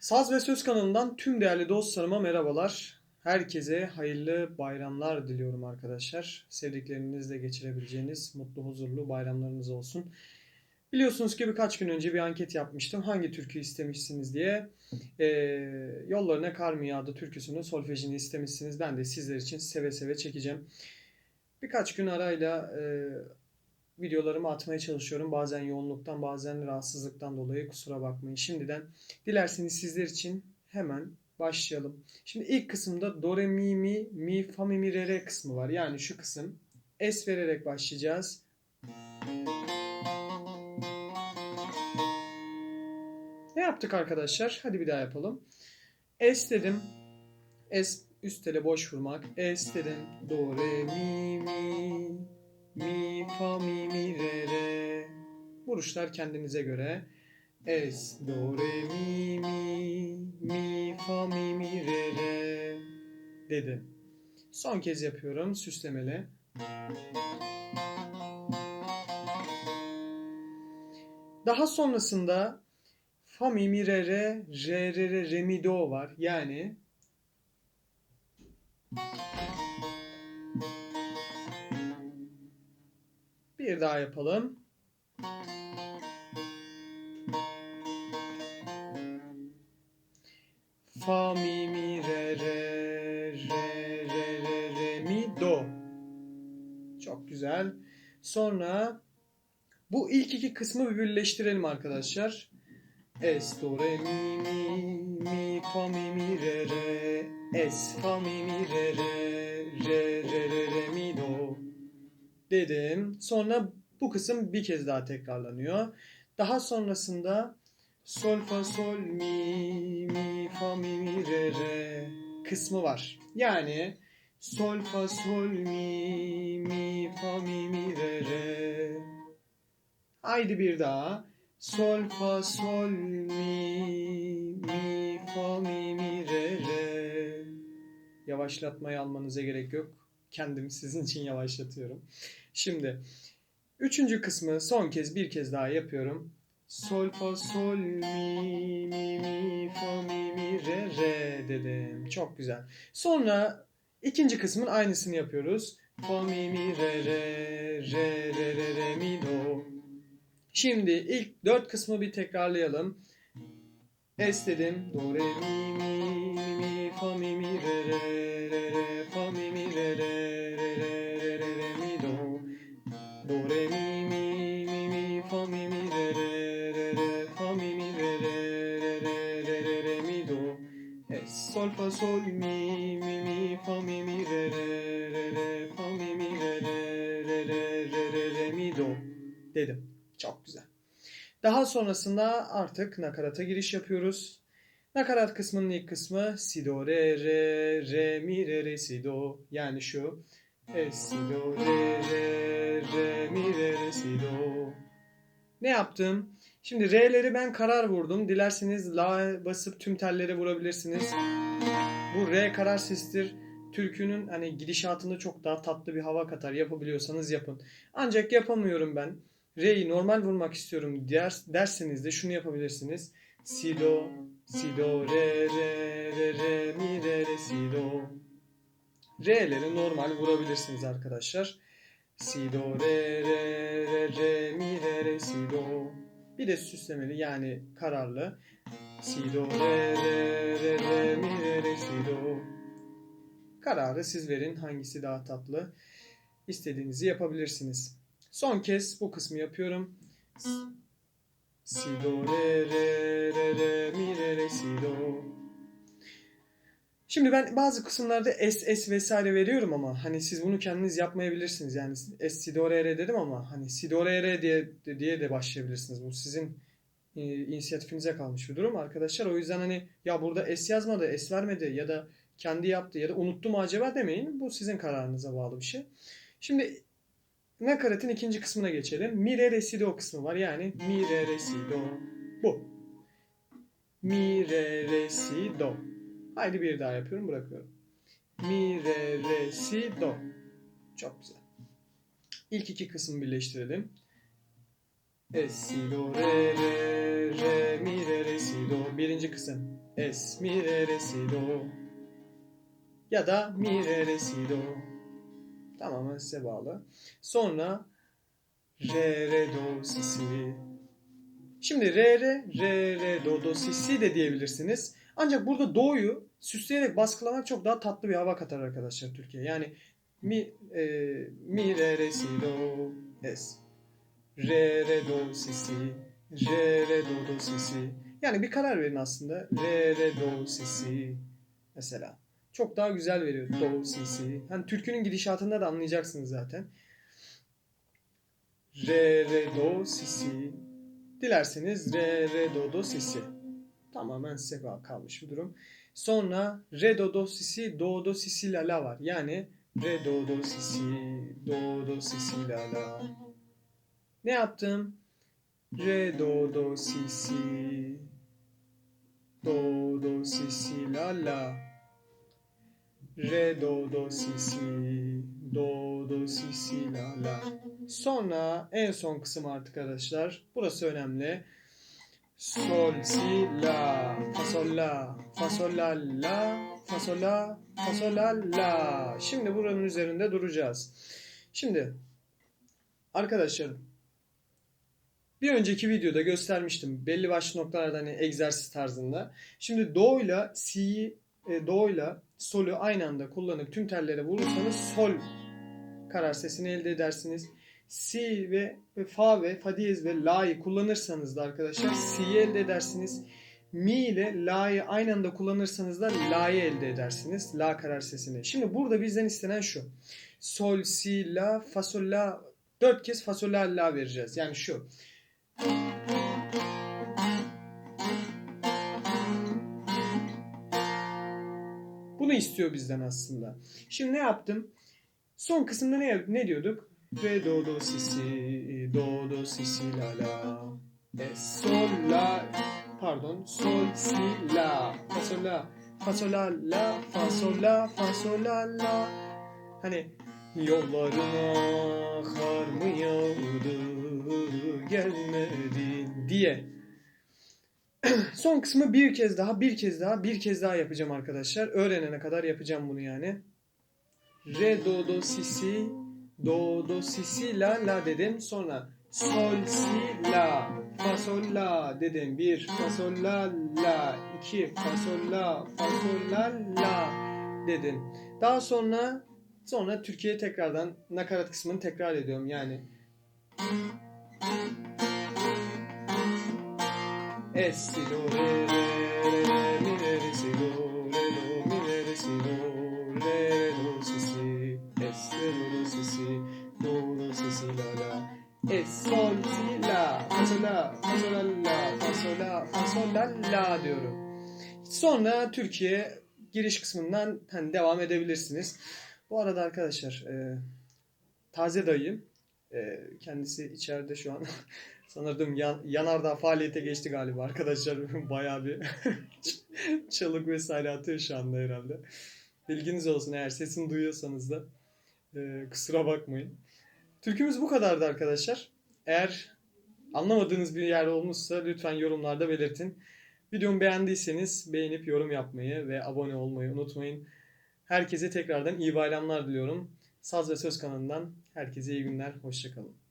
Saz ve Söz kanalından tüm değerli dostlarıma merhabalar. Herkese hayırlı bayramlar diliyorum arkadaşlar. Sevdiklerinizle geçirebileceğiniz mutlu, huzurlu bayramlarınız olsun. Biliyorsunuz ki birkaç gün önce bir anket yapmıştım. Hangi türkü istemişsiniz diye. Ee, Yollarına Kar mı Yağdı türküsünün solfejini istemişsiniz. Ben de sizler için seve seve çekeceğim. Birkaç gün arayla e, videolarımı atmaya çalışıyorum. Bazen yoğunluktan, bazen rahatsızlıktan dolayı kusura bakmayın. Şimdiden dilerseniz sizler için hemen başlayalım. Şimdi ilk kısımda do re mi mi mi fa mi mi re re kısmı var. Yani şu kısım es vererek başlayacağız. Ne yaptık arkadaşlar? Hadi bir daha yapalım. Es dedim. Es üst tele boş vurmak. Es dedim. Do re mi mi mi fa mi mi re re. Vuruşlar kendinize göre. Es do re mi mi mi fa mi mi re re dedim. Son kez yapıyorum süslemeli. Daha sonrasında fa mi mi re re re re re re mi do var. Yani bir daha yapalım. Fa mi mi re re re re re re mi do. Çok güzel. Sonra bu ilk iki kısmı bir birleştirelim arkadaşlar. Es do re mi mi mi fa mi mi re re es fa mi mi re re re re re re mi dedim. Sonra bu kısım bir kez daha tekrarlanıyor. Daha sonrasında sol fa sol mi mi fa mi mi re re kısmı var. Yani sol fa sol mi mi fa mi mi re re. Haydi bir daha. Sol fa sol mi mi fa mi mi re re. Yavaşlatmayı almanıza gerek yok. Kendim sizin için yavaşlatıyorum. Şimdi üçüncü kısmı son kez bir kez daha yapıyorum. Sol fa sol mi mi mi fa mi mi re re dedim. Çok güzel. Sonra ikinci kısmın aynısını yapıyoruz. Fa mi mi re re re re re re mi do. Şimdi ilk dört kısmı bir tekrarlayalım. Es dedim. Do re mi mi mi mi fa mi mi re re re re fa mi mi re re re re re re re mi do dedim. Çok güzel. Daha sonrasında artık nakarata giriş yapıyoruz. Nakarat kısmının ilk kısmı si do re re re mi re re si do yani şu e, si do re re re mi re re si do. Ne yaptım? Şimdi re'leri ben karar vurdum. Dilerseniz la basıp tüm telleri vurabilirsiniz. Bu re karar sestir. Türkünün hani gidişatında çok daha tatlı bir hava katar. Yapabiliyorsanız yapın. Ancak yapamıyorum ben. Re'yi normal vurmak istiyorum der, derseniz de şunu yapabilirsiniz. Si do, si do, re, re, re, re, mi, re, re, si do. Re'leri normal vurabilirsiniz arkadaşlar. Si do, re, re, re, re, mi, re, re, si do. Bir de süslemeli yani kararlı. Si do, re, re, re, re, mi, re, re, si do. Kararı siz verin hangisi daha tatlı. İstediğinizi yapabilirsiniz. Son kez bu kısmı yapıyorum. Si do re re re re mi re re si do. Şimdi ben bazı kısımlarda es es vesaire veriyorum ama hani siz bunu kendiniz yapmayabilirsiniz. Yani es si do re re dedim ama hani si do re re diye diye de başlayabilirsiniz. Bu sizin e, inisiyatifinize kalmış bir durum arkadaşlar. O yüzden hani ya burada es yazmadı, es vermedi ya da kendi yaptı ya da unuttu mu acaba demeyin. Bu sizin kararınıza bağlı bir şey. Şimdi nakaratın ikinci kısmına geçelim. Mi re re si do kısmı var. Yani mi re re si do. Bu. Mi re re si do. Haydi bir daha yapıyorum bırakıyorum. Mi re re si do. Çok güzel. İlk iki kısmı birleştirelim. Es si do re re re mi re re si do birinci kısım. Es, mi, re, re, si, do. Ya da mi, re, re, si, do. Tamamen size bağlı. Sonra re, re, do, si, si. Şimdi re, re, re, re, do, do, si, si de diyebilirsiniz. Ancak burada do'yu süsleyerek baskılamak çok daha tatlı bir hava katar arkadaşlar Türkiye. Yani mi, e, mi, re, re, si, do, es. Re, re, do, si, si. Re, re, do, do, si, si. Yani bir karar verin aslında. Re, re, do, si, si. Mesela. Çok daha güzel veriyor. Do, si, si. Hani türkünün gidişatında da anlayacaksınız zaten. Re, re, do, si, si. Dilerseniz re, re, do, do, si, si. Tamamen size kalmış bir durum. Sonra re, do, do, si, si, do, do, si, si, la, la var. Yani re, do, do, si, si, do, do, si, si, la, la. Ne yaptım? Re, do, do, si, si. Do, do, si, si, la, la. Re, do, do, si, si. Do, do, si, si, la, la. Sonra en son kısım artık arkadaşlar. Burası önemli. Sol, si, la, fa, sol, la, fa, sol, la, la, fa, sol, la, fa, sol, la, la. Şimdi buranın üzerinde duracağız. Şimdi arkadaşlar bir önceki videoda göstermiştim belli başlı noktalarda hani egzersiz tarzında. Şimdi do ile si'yi e, do ile sol'ü aynı anda kullanıp tüm tellere vurursanız sol karar sesini elde edersiniz. Si ve, ve fa ve fa diyez ve la'yı kullanırsanız da arkadaşlar si'yi elde edersiniz. Mi ile la'yı aynı anda kullanırsanız da la'yı elde edersiniz. La karar sesini. Şimdi burada bizden istenen şu. Sol, si, la, fa, sol, la. Dört kez fa, sol, la, la vereceğiz. Yani şu. Bunu istiyor bizden aslında. Şimdi ne yaptım? Son kısımda ne, ne diyorduk? Re, do, do, si, si, do, do, si, si, la, la. E, sol, la, pardon, sol, si, la, fa, sol, la, fa, sol, la, la, fa, sol, la, fa, sol, la, la. Hani yollarına kar mı yağdı gelmedin diye. Son kısmı bir kez daha, bir kez daha, bir kez daha yapacağım arkadaşlar. Öğrenene kadar yapacağım bunu yani. Re, do, do, si, si, do, do, si, si, la, la dedim. Sonra sol, si, la, fa, sol, la dedim. Bir, fa, sol, la, la. iki, fa, sol, la, fa, sol, la, la dedim. Daha sonra sonra Türkiye tekrardan nakarat kısmını tekrar ediyorum. Yani Es, si, mi, re, re, si, mi, re, re, si, do, re, do, si, si, es, la, la. Es, sol, si, la, fa, sol, la, fa, sol, la diyorum. Sonra Türkiye giriş kısmından hani devam edebilirsiniz. Bu arada arkadaşlar e, taze dayım e, kendisi içeride şu an sanırım yan, yanardağ faaliyete geçti galiba arkadaşlar bayağı bir çalık vesaire atıyor şu anda herhalde. Bilginiz olsun eğer sesini duyuyorsanız da e, kusura bakmayın. Türkümüz bu kadardı arkadaşlar. Eğer anlamadığınız bir yer olmuşsa lütfen yorumlarda belirtin. Videomu beğendiyseniz beğenip yorum yapmayı ve abone olmayı unutmayın. Herkese tekrardan iyi bayramlar diliyorum. Saz ve Söz kanalından herkese iyi günler. Hoşçakalın.